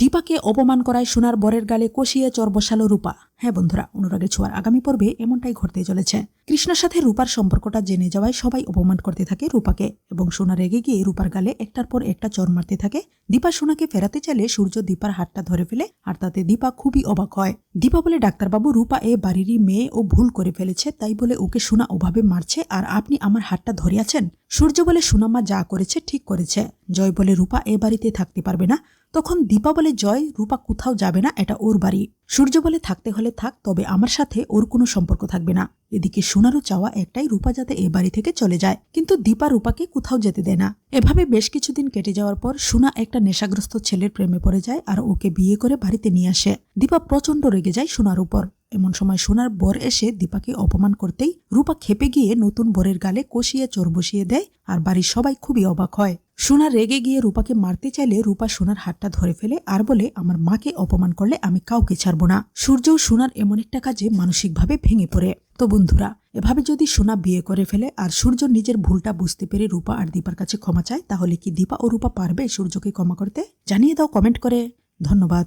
দীপাকে অপমান করায় সোনার বরের গালে কষিয়ে চর বসালো রূপা। হ্যাঁ বন্ধুরা, অনুরাগের ছোঁয়ার আগামী পর্বে এমনটাই ঘটতে চলেছে। কৃষ্ণর সাথে রূপার সম্পর্কটা জেনে যাওয়ায় সবাই অপমান করতে থাকে রূপাকে এবং সোনা রেগে গিয়ে রূপার গালে একটার পর একটা চর মারতে থাকে। দীপা সোনাকে ফেরাতে চাইলে সূর্য দীপার হাতটা ধরে ফেলে আর তাতে দীপা খুবই অবাক হয়। দীপা বলে, ডাক্তারবাবু, রূপা এ বাড়িরই মেয়ে, ও ভুল করে ফেলেছে, তাই বলে ওকে সোনা ওভাবে মারছে, আর আপনি আমার হাতটা ধরিয়াছেন সূর্য বলে সোনামা যা করেছে ঠিক করেছে। জয় বলে রূপা এ বাড়িতে থাকতে পারবে না। তখন দীপা বলে, জয়, রূপা কোথাও যাবে না, এটা ওর বাড়ি। সূর্য বলে, থাকতে হলে থাক, তবে আমার সাথে ওর কোনো সম্পর্ক থাকবে না। এদিকে সোনারও চাওয়া একটাই রূপা যাতে এ বাড়ি থেকে চলে যায়। কিন্তু দীপা রূপাকে কোথাও যেতে দেয় না। এভাবে বেশ কিছুদিন কেটে যাওয়ার পর সোনা একটা নেশাগ্রস্ত ছেলের প্রেমে পড়ে যায় আর ওকে বিয়ে করে বাড়িতে নিয়ে আসে। দীপা প্রচণ্ড রেগে যায় সোনার উপর। এমন সময় সোনার বর এসে দীপাকে অপমান করতেই রূপা খেপে গিয়ে নতুন বরের গালে কষিয়ে চোর বসিয়ে দেয় আর বাড়ির সবাই খুবই অবাক হয়। সোনা রেগে গিয়ে রূপাকে মারতে চাইলে রূপা সোনার হাতটা ধরে ফেলে আর বলে, আমার মাকে অপমান করলে আমি কাউকে ছাড়বো না। সূর্যও সোনার এমন একটা কাজে মানসিকভাবে ভেঙে পড়ে। তো বন্ধুরা, এভাবে যদি সোনা বিয়ে করে ফেলে আর সূর্য নিজের ভুলটা বুঝতে পেরে রূপা আর দীপার কাছে ক্ষমা চায়, তাহলে কি দীপা ও রূপা পারবে সূর্যকে ক্ষমা করতে? জানিয়ে দাও কমেন্ট করে। ধন্যবাদ।